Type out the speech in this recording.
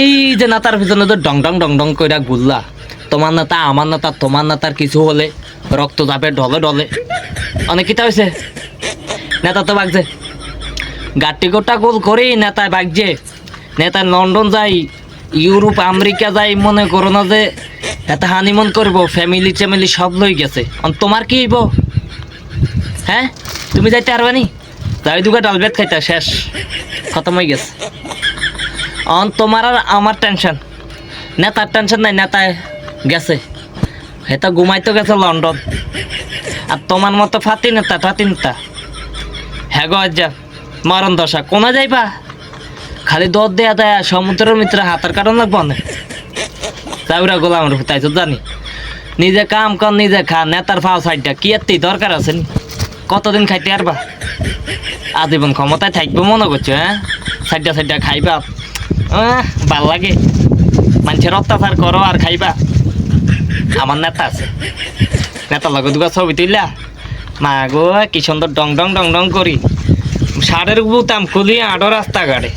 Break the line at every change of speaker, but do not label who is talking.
এই যে নেতার পিছনে তো ডং ডং ডং ডং কইরা ঘুরলা তোমার নেতা, আমার নেতা, তোমার নেতার কিছু হলে, রক্ত যাবে ঢলে ঢলে। অনেক কিতা হয়েছে নেতা তো বাগছে। গাটি গোটা গোল করি নেতায় বাগছে। নেতা লন্ডন যাই, ইউরোপ, আমেরিকা যাই, মনে করো না যে এত হানিমন করব ফ্যামিলি ট্যামিলি সব লই গেছে। তোমার কি হইব? হ্যাঁ? তুমি যাইতে পারবে যাই দুগা ডাল বেত খাইতে, শেষ। খতম হয়ে গেছে। অন তোমার আর আমার টেনশন নেতার টেনশন নাই নেতায় গেছে। হেতা ঘুমাইতে গেছে লন্ডন। আর তোমার মতো ফাতি নেতা ফাতি নেতা। হ্যাঁ আজ্জা, মরণ দশা, কোনা যাইবা? খালি দর দেয়া দেয়া, সমুদ্রের মিত্র হাতার কারণ লাগবো না। তাইরা গোলাম তাই তো জানি। নিজে কাম কর, নিজে খা, নেতার ফাও সাইডটা, কি এত্তি দরকার আছে নি? কতদিন খাইতে পারবা আজীবন ক্ষমতায় থাকবে মনে করছ হ্যাঁ? সাইডটা সাইডটা খাইবা। ভালো লাগে। মানুষের অত্যাচার করো আর খাইবা। আমার নেতা আছে। নেতা লগে দুগা ছবি তুললা মা গো, কি সুন্দর ডং ডং ডং ডং করি। সারের বুতাম খুলি আড়ো রাস্তাঘাটে।